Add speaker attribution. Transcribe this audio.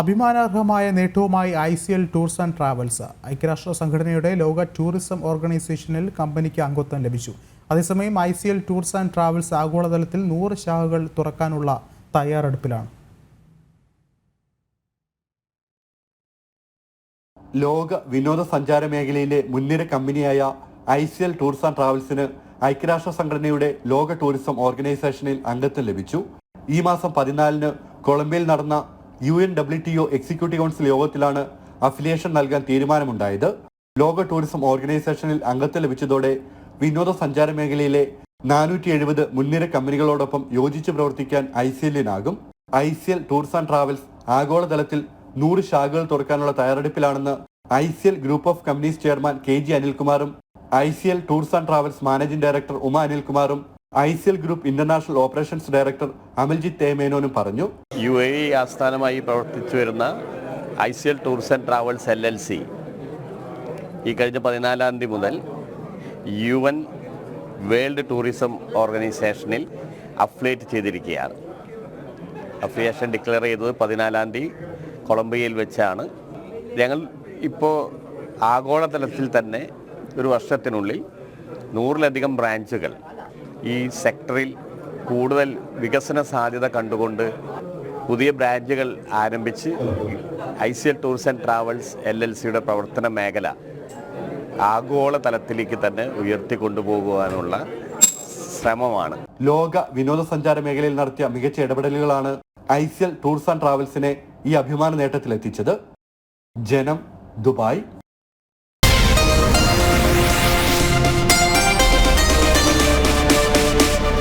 Speaker 1: അഭിമാനാർഹമായ നേട്ടവുമായി I C L tours and travels ഐക്യരാഷ്ട്ര സംഘടനയുടെ ലോക ടൂറിസം ഓർഗനൈസേഷനിൽ കമ്പനിക്ക് അംഗത്വം ലഭിച്ചു. അതേസമയം I C L tours and travels ആഗോളതലത്തിൽ നൂറ് ശാഖകൾ തുറക്കാനുള്ള തയ്യാറെടുപ്പിലാണ്.
Speaker 2: ലോക വിനോദസഞ്ചാര മേഖലയിലെ മുൻനിര കമ്പനിയായ I C L tours and ട്രാവൽസിന് ഐക്യരാഷ്ട്ര സംഘടനയുടെ ലോക ടൂറിസം ഓർഗനൈസേഷനിൽ അംഗത്വം ലഭിച്ചു. ഈ മാസം പതിനാലിന് കൊളംബിയയിൽ നടന്ന U N W T O executive council യോഗത്തിലാണ് അഫിലിയേഷൻ നൽകാൻ തീരുമാനമുണ്ടായത്. ലോക ടൂറിസം ഓർഗനൈസേഷനിൽ അംഗത്വം ലഭിച്ചതോടെ വിനോദസഞ്ചാര മേഖലയിലെ നാനൂറ്റി എഴുപത് മുൻനിര കമ്പനികളോടൊപ്പം യോജിച്ച് പ്രവർത്തിക്കാൻ I C എല്ലിനാകും. I C L tours and travels ആഗോളതലത്തിൽ നൂറ് ശാഖകൾ തുറക്കാനുള്ള തയ്യാറെടുപ്പിലാണെന്ന് I C L group of companies chairman K G അനിൽകുമാറും I C L tours and travels managing director Uma അനിൽകുമാറും I C L group international operations director Amaljith തേമേനോനും പറഞ്ഞു.
Speaker 3: U A E ആസ്ഥാനമായി പ്രവർത്തിച്ചു വരുന്ന I C L tours and travels L L C ഈ കഴിഞ്ഞ പതിനാലാം തീയതി മുതൽ U N world tourism ഓർഗനൈസേഷനിൽ അഫ്ലേറ്റ് ചെയ്തിരിക്കുകയാണ്. അഫിലിയേഷൻ ഡിക്ലെയർ ചെയ്തത് പതിനാലാം തീയതി കൊളംബിയയിൽ വെച്ചാണ്. ഞങ്ങൾ ഇപ്പോൾ ആഗോളതലത്തിൽ തന്നെ ഒരു വർഷത്തിനുള്ളിൽ നൂറിലധികം ബ്രാഞ്ചുകൾ ഈ സെക്ടറിൽ കൂടുതൽ വികസന സാധ്യത കണ്ടുകൊണ്ട് പുതിയ ബ്രാഞ്ചുകൾ ആരംഭിച്ച് I C L tours and travels L L സിയുടെ പ്രവർത്തന മേഖല ആഗോള തലത്തിലേക്ക് തന്നെ ഉയർത്തിക്കൊണ്ടുപോകുവാനുള്ള ശ്രമമാണ്.
Speaker 2: ലോക വിനോദസഞ്ചാര മേഖലയിൽ നടത്തിയ മികച്ച ഇടപെടലുകളാണ് I C L tours and ട്രാവൽസിനെ ഈ അഭിമാന നേട്ടത്തിലെത്തിച്ചത്. ജനം ദുബായ്.